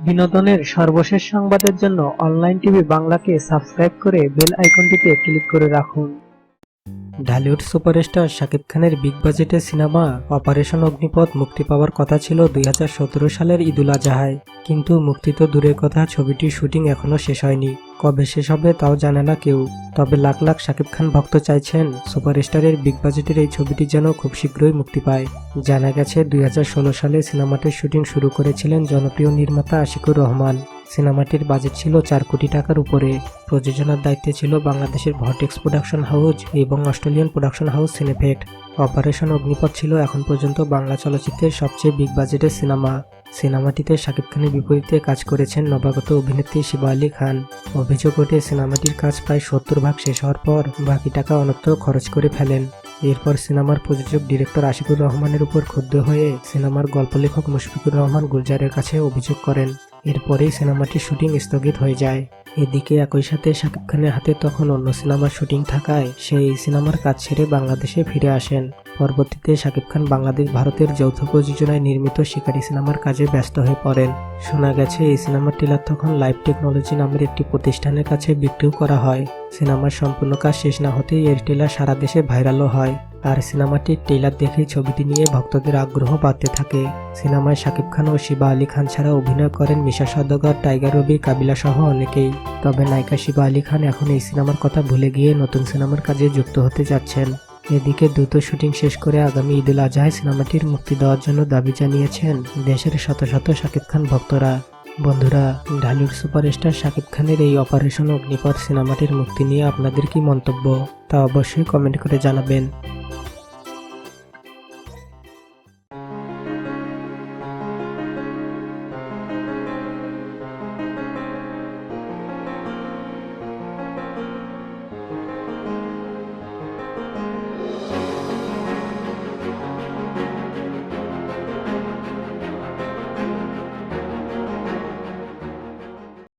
বিনোদনের সর্বশেষ সংবাদের জন্য অনলাইন টিভি বাংলাকে সাবস্ক্রাইব করে বেল আইকনটিতে ক্লিক করে রাখুন। ঢালিউড সুপারস্টার শাকিব খানের বিগ বাজেটের সিনেমা অপারেশন অগ্নিপথ মুক্তি পাওয়ার কথা ছিল দুই হাজার সতেরো সালের ঈদুল আজাহায়। কিন্তু মুক্তি তো দূরের কথা, ছবিটির শুটিং এখনও শেষ হয়নি। কবে শেষ হবে তাও জানে না কেউ। তবে লাখ লাখ শাকিব খান ভক্ত চাইছেন, সুপারস্টারের বিগ বাজেটের এই ছবিটি যেন খুব শীঘ্রই মুক্তি পায়। জানা গেছে, দুই হাজার ষোলো সালে সিনেমাটির শুটিং শুরু করেছিলেন জনপ্রিয় নির্মাতা আশিকুর রহমান। সিনেমাটির বাজেট ছিল চার কোটি টাকার উপরে। প্রযোজনার দায়িত্বে ছিল বাংলাদেশের ভটেক্স প্রোডাকশন হাউস এবং অস্ট্রেলিয়ান প্রোডাকশন হাউস সিনেফেট অপারেশন অগ্নিপথ ছিল এখন পর্যন্ত বাংলা চলচ্চিত্রের সবচেয়ে বিগ বাজেটের সিনেমা। সিনেমাটিতে শাকিব খানের বিপরীতে কাজ করেছেন নবাগত অভিনেত্রী শিবা আলী খান। অভিযোগ ওঠে, সিনেমাটির কাজ প্রায় সত্তর ভাগ শেষ হওয়ার পর বাকি টাকা অনত্র খরচ করে ফেলেন। এরপর সিনেমার প্রযোজক ডিরেক্টর আশিকুর রহমানের উপর ক্ষুব্ধ হয়ে সিনেমার গল্প লেখক মুশফিকুর রহমান গুলজারের কাছে অভিযোগ করেন। এরপরেই সিনেমাটির শুটিং স্থগিত হয়ে যায়। এদিকে একই সাথে শাকিব খানের হাতে তখন অন্য সিনেমার শুটিং থাকায় সে এই সিনেমার কাজ ছেড়ে বাংলাদেশে ফিরে আসেন। পরবর্তীতে শাকিব খান বাংলাদেশ, ভারতের যৌথ প্রযোজনায় নির্মিত শিকারী সিনেমার কাজে ব্যস্ত হয়ে পড়েন। শোনা গেছে, এই সিনেমার টিলার তখন লাইভ টেকনোলজি নামের একটি প্রতিষ্ঠানের কাছে বিক্রিও করা হয়। সিনেমার সম্পূর্ণ কাজ শেষ না হতেই এর টেলার সারা দেশে ভাইরালও হয়। আর সিনেমাটির টেইলার দেখেই ছবিটি নিয়ে ভক্তদের আগ্রহ বাড়তে থাকে। সিনেমায় শাকিব খান ও শিবা আলী খান ছাড়া অভিনয় করেন মিশা সওদাগর, টাইগার রবি, কাবিলা সহ অনেকেই। তবে নায়িকা শিবা আলী খান এখন এই সিনেমার কথা ভুলে গিয়ে নতুন সিনেমার কাজে যুক্ত হতে যাচ্ছেন। এদিকে দ্রুত শুটিং শেষ করে আগামী ঈদুল আজহায় সিনেমাটির মুক্তি দেওয়ার জন্য দাবি জানিয়েছেন দেশের শত শত শাকিব খান ভক্তরা। বন্ধুরা ঢালিউড সুপারস্টার শাকিব খানের এই অপারেশন অগ্নিপথ সিনেমাটির মুক্তি নিয়ে আপনাদের কি মন্তব্য? তা অবশ্যই কমেন্ট করে জানাবেন।